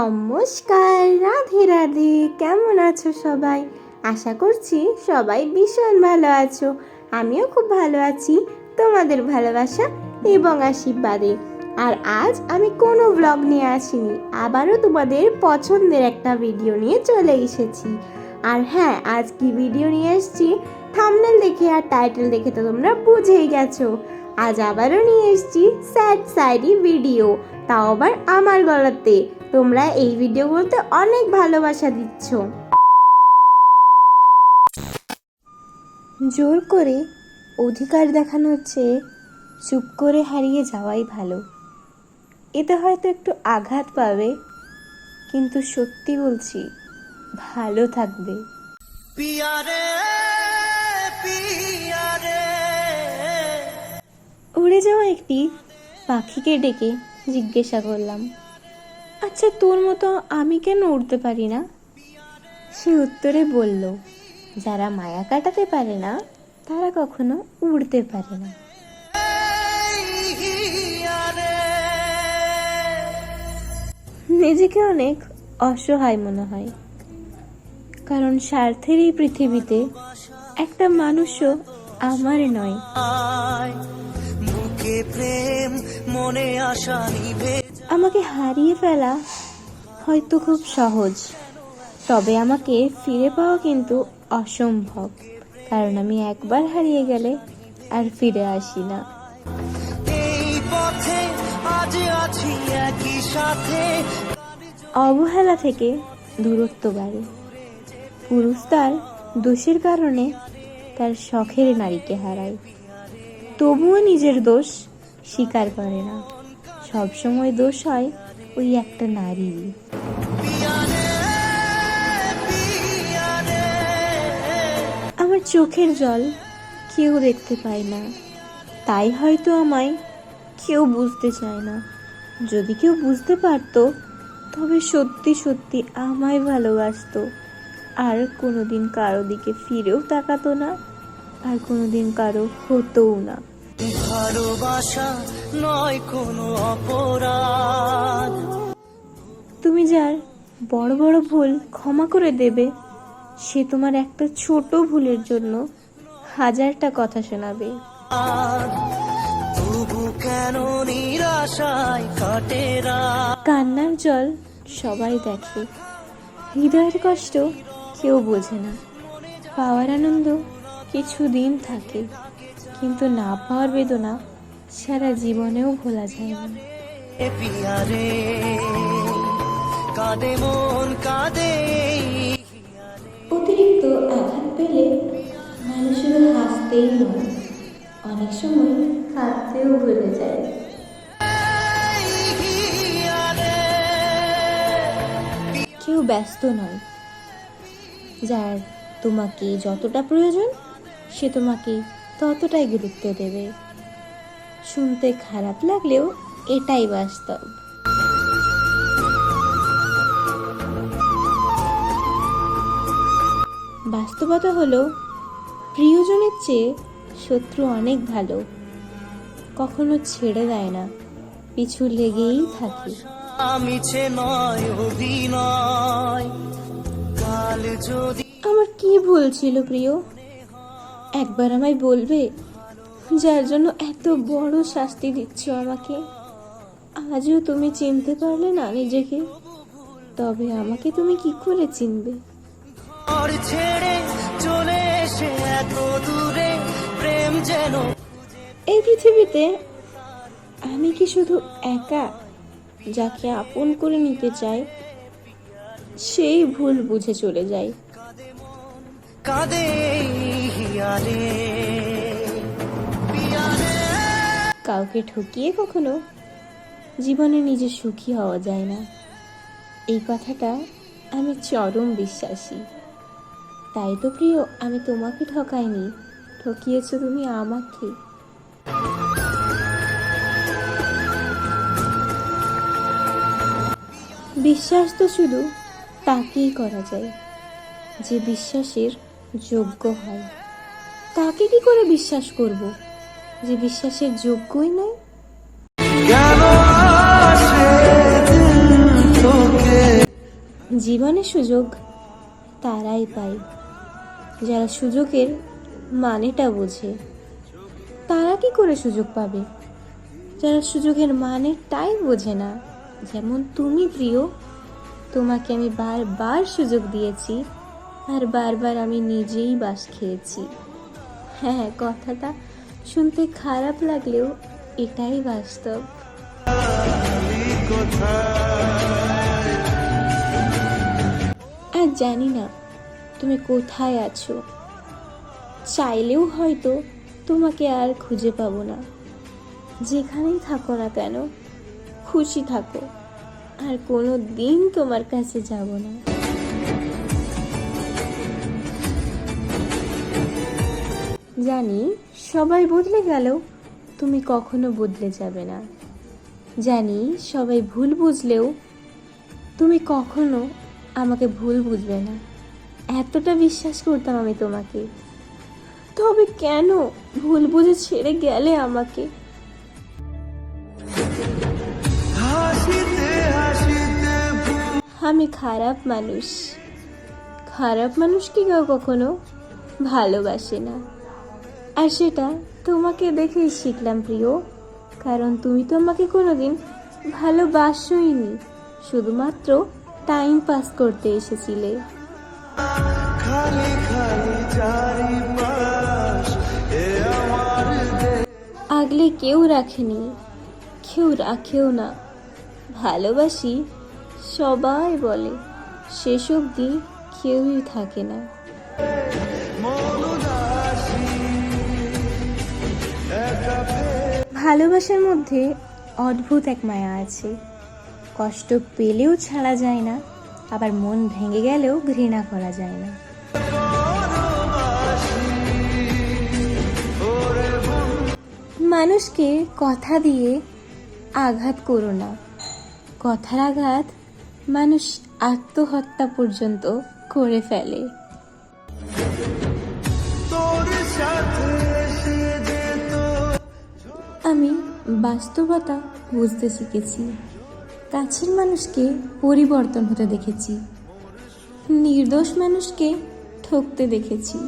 নমস্কার, রাধে রাধে। কেমন আছো সবাই? আশা করছি সবাই ভীষণ ভালো আছো। আমিও খুব ভালো আছি, তোমাদের ভালোবাসা এবং আশীর্বাদে। আর আজ আমি কোনো ব্লগ নিয়ে আসিনি, আবারও তোমাদের পছন্দের একটা ভিডিও নিয়ে চলে এসেছি। আর হ্যাঁ আজ কি ভিডিও নিয়ে এসেছি? থামনেল দেখে আর টাইটেল দেখে তো তোমরা বুঝেই গেছো। আজ আবারও নিয়ে এসেছি স্যাড সাইডি ভিডিও তাও আবার আমার গলাতে। তোমরা এই ভিডিওগুলোতে অনেক ভালোবাসা দিচ্ছ। জোর করে অধিকার দেখানো হচ্ছে চুপ করে হারিয়ে যাওয়াই ভালো। এতে হয়তো একটু আঘাত পাবে, কিন্তু সত্যি বলছি, ভালো থাকবে। পিয়ারে পিয়ারে উড়ে যাওয়া একটি পাখিকে ডেকে জিজ্ঞাসা করলাম আচ্ছা তোর মতো আমি কেন উড়তে পারি না? সে উত্তরে বলল, যারা মায়া কাটাতে পারে না, তারা কখনো উড়তে পারে না। নিজেকে অনেক অসহায় মনে হয়, কারণ স্বার্থের এই পৃথিবীতে একটা মানুষও আমার নয়। প্রেম মনে আশা নিভে আমাকে হারিয়ে ফেলা হয়তো খুব সহজ তবে আমাকে ফিরে পাওয়া কিন্তু অসম্ভব। কারণ আমি একবার হারিয়ে গেলে আর ফিরে আসি না। এই পথে আজ আছি একই সাথে। অবহেলা থেকে দূরত্ব বাড়ে। পুরুষ তার দোষের কারণে তার শখের নারীকে হারায়। তবুও নিজের দোষ স্বীকার করে না। সবসময় দোষ হয় ওই একটা পিয়ারে আমার চোখের জল কেউ দেখতে পায় না। তাই হয়তো আমায় কেউ বুঝতে চায় না। যদি কেউ বুঝতে পারতো, তবে সত্যি সত্যি আমায় ভালোবাসতো। আর কোনোদিন কারও দিকে ফিরেও তাকাতো না, আর কোনোদিন কারও হতোও না। ভালোবাসা নয় কোনো অপরাধ। তুমি যার বড় বড় ভুল ক্ষমা করে দেবে সে তোমার একটা ছোট ভুলের জন্য হাজারটা কথা শোনাবে। কান্নার জল সবাই দেখে। হৃদয়ের কষ্ট কেউ বোঝে না। পাওয়ার আনন্দ কিছুদিন থাকে। কিন্তু না পাওয়ার বেদনা সারা জীবনেও ভোলা যায় না। মন অতিরিক্ত আঘাত পেলে মানুষ শুধু হাসতেই নয় অনেক সময় কাঁদতেও ভুলে যায়। কেউ ব্যস্ত নয়। যার তোমাকে যতটা প্রয়োজন সে তোমাকে ততটাই গুরুত্ব দেবে। শুনতে খারাপ লাগলেও এটাই বাস্তব। বাস্তবতা হলো প্রিয়জনের চেয়ে শত্রু অনেক ভালো। কখনো ছেড়ে দেয় না পিছু লেগেই থাকে। আমার কি ভুল ছিল প্রিয়? একবার আমায় বলবে যার জন্য এত বড় শাস্তি দিচ্ছ আমাকে। আজও তুমি চিনতে পারলে না নিজেকে। তবে আমাকে তুমি কি করে চিনবে? আর ছেড়ে চলে এসে এত দূরে প্রেম যেন এই পৃথিবীতে আমি কি শুধু একা যাকে আপন করে নিতে চাই সেই ভুল বুঝে চলে যায় কাঁদে কাউকে ঠকিয়ে কখনো জীবনে নিজে সুখী হওয়া যায় না। এই কথাটা আমি চরম বিশ্বাসী। তাই তো প্রিয়, আমি তোমাকে ঠকাইনি। ঠকিয়েছো তুমি আমাকে। বিশ্বাস তো শুধু তাকেই করা যায়, যে বিশ্বাসের যোগ্য হয়। তাকে কি করে বিশ্বাস করব? যে বিশ্বাসের যোগ্যই নয়। জীবনে সুযোগ তারাই পায়। যারা সুযোগের মানেটা বোঝে তারা কি করে সুযোগ পাবে? যারা সুযোগের মানেটাই বোঝে না যেমন তুমি প্রিয় তোমাকে আমি বারবার সুযোগ দিয়েছি আর বারবার আমি নিজেই বাস খেয়েছি। হ্যাঁ কথাটা শুনতে খারাপ লাগলেও এটাই বাস্তব। আর জানি না, তুমি কোথায় আছো। চাইলেও হয়তো তোমাকে আর খুঁজে পাবো না। যেখানেই থাকো না কেন, খুশি থাকো। আর কোনো দিন তোমার কাছে যাব না। জানি, সবাই বদলে গেলেও তুমি কখনো বদলে যাবে না। জানি, সবাই ভুল বুঝলেও তুমি কখনো আমাকে ভুল বুঝবে না। এতটা বিশ্বাস করতাম আমি তোমাকে। তবে কেন ভুল বুঝে ছেড়ে গেলে আমাকে? আমি খারাপ মানুষ। খারাপ মানুষ কি কেউ কখনো ভালোবাসে না। আর সেটা তোমাকে দেখেই শিখলাম, প্রিয়। কারণ তুমি তো আমাকে কোনোদিন ভালোবাসোই নি শুধুমাত্র টাইম পাস করতে এসেছিলে। আগলে কেউ রাখেনি, কেউ রাখেও না। ভালোবাসি সবাই বলে, শেষ অবধি কেউই থাকে না। ভালোবাসার মধ্যে অদ্ভুত এক মায়া আছে। কষ্ট পেলেও ছাড়া যায় না, আবার মন ভেঙে গেলেও ঘৃণা করা যায় না। মানুষকে কথা দিয়ে আঘাত করো না। কথার আঘাত মানুষ আত্মহত্যা পর্যন্ত করে ফেলে। তোর সাথে বাস্তবতা বুঝতে শিখেছি। কাছের মানুষকে পরিবর্তন হতে দেখেছি। নির্দোষ মানুষকে ঠকতে দেখেছি।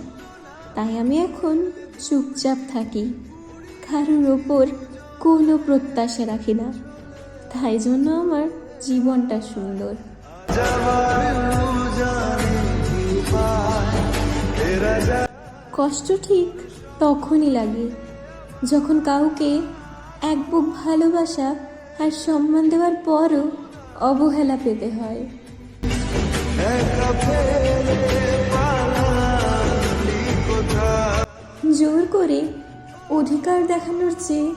তাই আমি এখন চুপচাপ থাকি। কারোর ওপর কোনো প্রত্যাশা রাখি না। তাই জন্য আমার জীবনটা সুন্দর। কষ্ট ঠিক তখনই লাগে, যখন কাউকে এক বুক ভালোবাসা আর সম্মান দেওয়ার পরও অবহেলা পেতে হয়। জোর করে অধিকার দেখানোর চেয়ে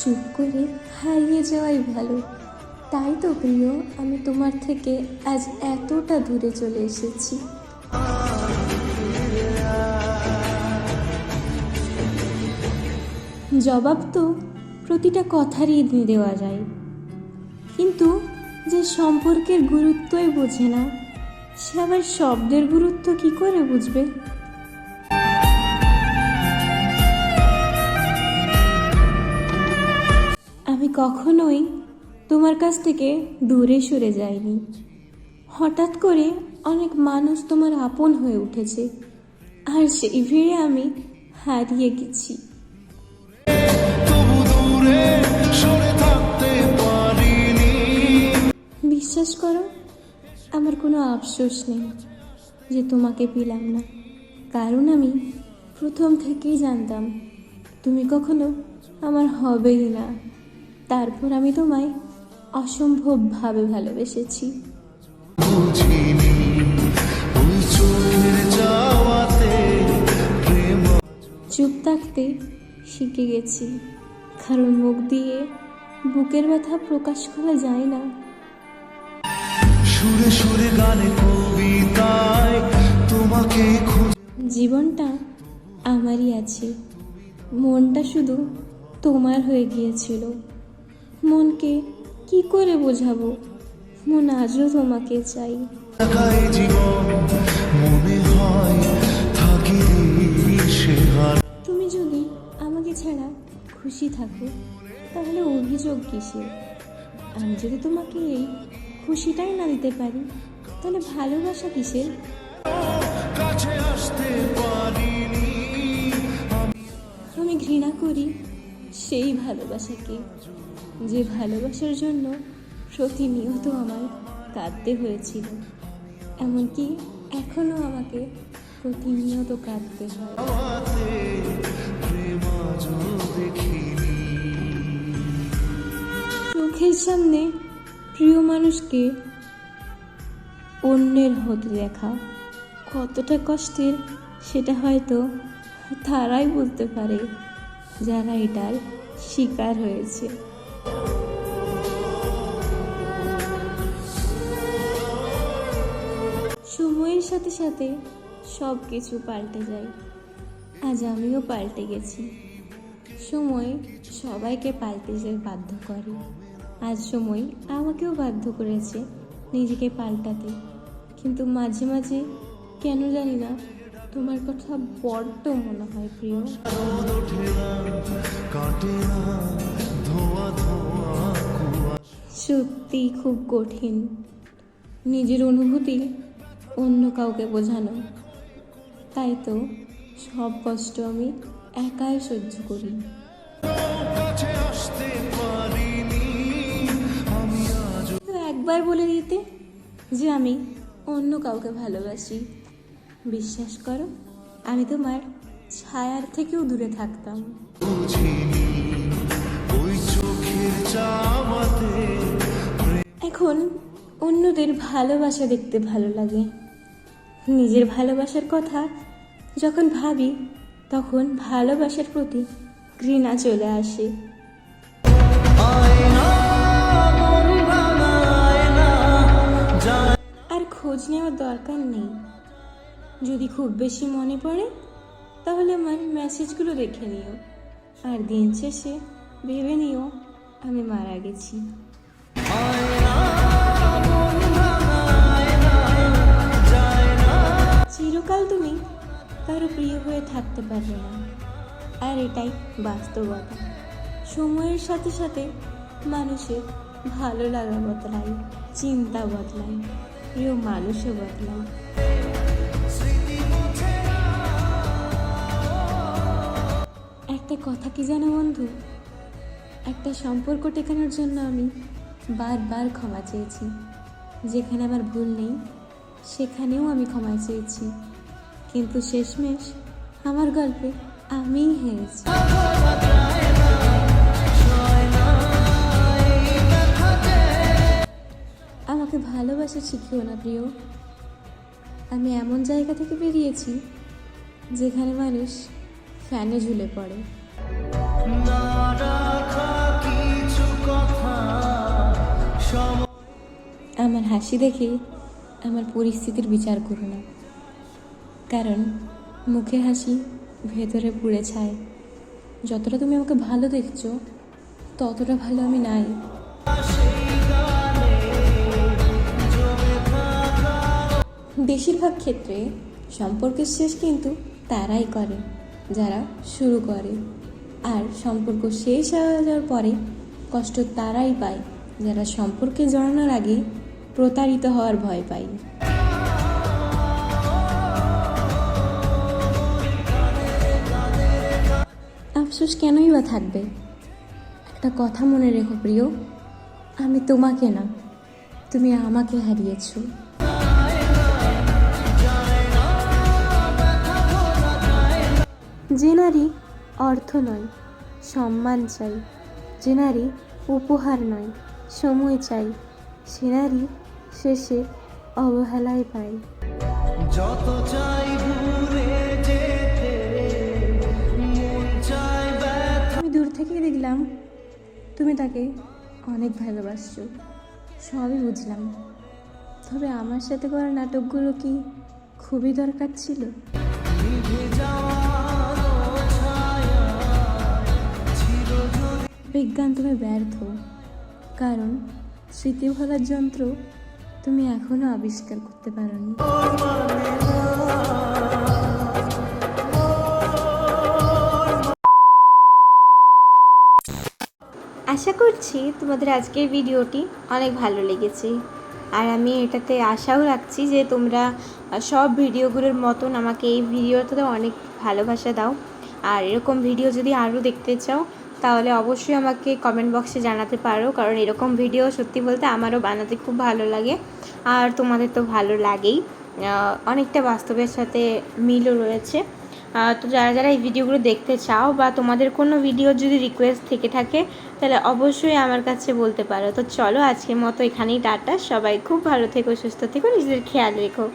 চুপ করে হারিয়ে যাওয়াই ভালো। তাই তো প্রিয়, আমি তোমার থেকে আজ এতটা দূরে চলে এসেছি। জবাব তো প্রতিটা কথারই দেওয়া যায়। কিন্তু যে সম্পর্কের গুরুত্বই বোঝে না, সে আবার শব্দের গুরুত্ব কি করে বুঝবে? আমি কখনোই তোমার কাছ থেকে দূরে সরে যাইনি। হঠাৎ করে অনেক মানুষ তোমার আপন হয়ে উঠেছে, আর সেই ভিড়ে আমি হারিয়ে গেছি। দূরে সরে থাকতে পারিনি। বিশ্বাস করো আমার কোনো আফসোস নেই যে তোমাকে পেলাম না। কারণ আমি প্রথম থেকেই জানতাম তুমি কখনো আমার হবেই না। তারপর আমি তোমায় অসম্ভবভাবে ভালোবেসেছি। চুপ থাকতে শিখে গেছি। কারণ মুখ দিয়ে বুকের ব্যথা প্রকাশ করা যায় না। সুরে সুরে গানে কবিতায় তোমাকে জীবনটা আমারই আছে। মনটা শুধু তোমার হয়ে গিয়েছিল। মনকে কি করে বোঝাবো? মন আজও তোমাকে চাই। তুমি যদি আমাকে ছাড়া খুশি থাকো তাহলে অভিযোগ কিসের? আমি যদি তোমাকে এই খুশিটাই না দিতে পারি তাহলে ভালোবাসা কিসের? কাছে আসতে পারিনি। আমি ঘৃণা করি সেই ভালোবাসাকে যে ভালোবাসার জন্য প্রতিনিয়ত আমার কাঁদতে হয়েছিল। এমনকি এখনও আমাকে প্রতিনিয়ত কাঁদতে হয়। চোখের সামনে প্রিয় মানুষকে অন্যের হতে দেখা। কতটা কষ্টের সেটা হয়তো তারাই বলতে পারে, যারা এটার শিকার হয়েছে। সময়ের সাথে সাথে সব কিছু পাল্টে যায়। আজ আমিও পাল্টে গেছি। সময় সবাইকে পাল্টে যেতে বাধ্য করে। আজ সময় আমাকেও বাধ্য করেছে নিজেকে পাল্টাতে। কিন্তু মাঝে মাঝে, কেন জানি না, তোমার কথা বড্ড মনে হয় প্রিয়। সত্যি খুব কঠিন। নিজের অনুভূতি অন্য কাউকে বোঝানো। তাই তো, সব কষ্ট আমি একাই সহ্য করি। একবার বলে দিতে যে আমি অন্য কাউকে ভালোবাসি। বিশ্বাস করো, আমি তোমার ছায়ার থেকেও দূরে থাকতাম। এখন অন্যদের ভালোবাসা দেখতে ভালো লাগে। নিজের ভালোবাসার কথা যখন ভাবি তখন ভালোবাসার প্রতি ঘৃণা চলে আসে। আর খোঁজ নেওয়ার দরকার নেই। যদি খুব বেশি মনে পড়ে, তাহলে আমার মেসেজগুলো দেখে নিও। আর দিন শেষে ভেবে নিও, আমি মারা গেছি। থাকতে পারবে না। আর এটাই বাস্তবতা। সময়ের সাথে সাথে মানুষের ভালো লাগা বদলায়, চিন্তা বদলায়, প্রিয় মানুষও বদলায়। একটা কথা কি জানো বন্ধু? একটা সম্পর্ক টেকানোর জন্য আমি বারবার ক্ষমা চেয়েছি। যেখানে আমার ভুল নেই, সেখানেও আমি ক্ষমা চেয়েছি। কিন্তু শেষমেশ আমার গল্পে আমিই হেরেছি। আমাকে ভালোবাসা শিখিও না প্রিয়। আমি এমন জায়গা থেকে বেরিয়েছি যেখানে মানুষ ফ্যানে ঝুলে পড়ে। আমার হাসি দেখে আমার পরিস্থিতির বিচার করো না কারণ মুখে হাসি, ভেতরে পুড়ে ছায় যতটা তুমি আমাকে ভালো দেখছ, ততটা ভালো আমি নাই। বেশিরভাগ ক্ষেত্রে সম্পর্কের শেষ কিন্তু তারাই করে, যারা শুরু করে। আর সম্পর্ক শেষ হয়ে যাওয়ার পরে কষ্ট তারাই পায়, যারা সম্পর্কে জড়ানোর আগে প্রতারিত হওয়ার ভয় পায়। আফসোস কেনই বা থাকবে? একটা কথা মনে রেখো প্রিয়, আমি তোমাকে না, তুমি আমাকে হারিয়েছো। যে নারী অর্থ নয়, সম্মান চাই। যে নারী উপহার নয়, সময় চাই। সে নারী শেষে অবহেলায় পায়। যত চাই থেকেই দেখলাম তুমি তাকে অনেক ভালোবাসছো। সবই বুঝলাম। তবে আমার সাথে করা নাটকগুলো কি খুবই দরকার ছিল? বিজ্ঞান তুমি ব্যর্থ। কারণ স্মৃতি ভোলার যন্ত্র তুমি এখনও আবিষ্কার করতে পারোনি। আশা করছি তোমাদের আজকের ভিডিওটি অনেক ভালো লেগেছে। আর আমি এটাতে আশাও রাখছি যে তোমরা সব ভিডিওগুলোর মতন আমাকে এই ভিডিওটাতে অনেক ভালোবাসা দাও। আর এরকম ভিডিও যদি আরও দেখতে চাও, তাহলে অবশ্যই আমাকে কমেন্ট বক্সে জানাতে পারো, কারণ এরকম ভিডিও সত্যি বলতে আমারও বানাতে খুব ভালো লাগে। আর তোমাদের তো ভালো লাগেই। অনেকটা বাস্তবের সাথে মিলও রয়েছে। তো যারা যারা এই ভিডিওগুলো দেখতে চাও বা তোমাদের কোনো ভিডিও যদি রিকোয়েস্ট থেকে থাকে, তাহলে অবশ্যই আমার কাছে বলতে পারো। তো চলো আজকের মতো এখানেই টাটা। সবাই খুব ভালো থেকো, সুস্থ থেকো, নিজেদের খেয়াল রেখো।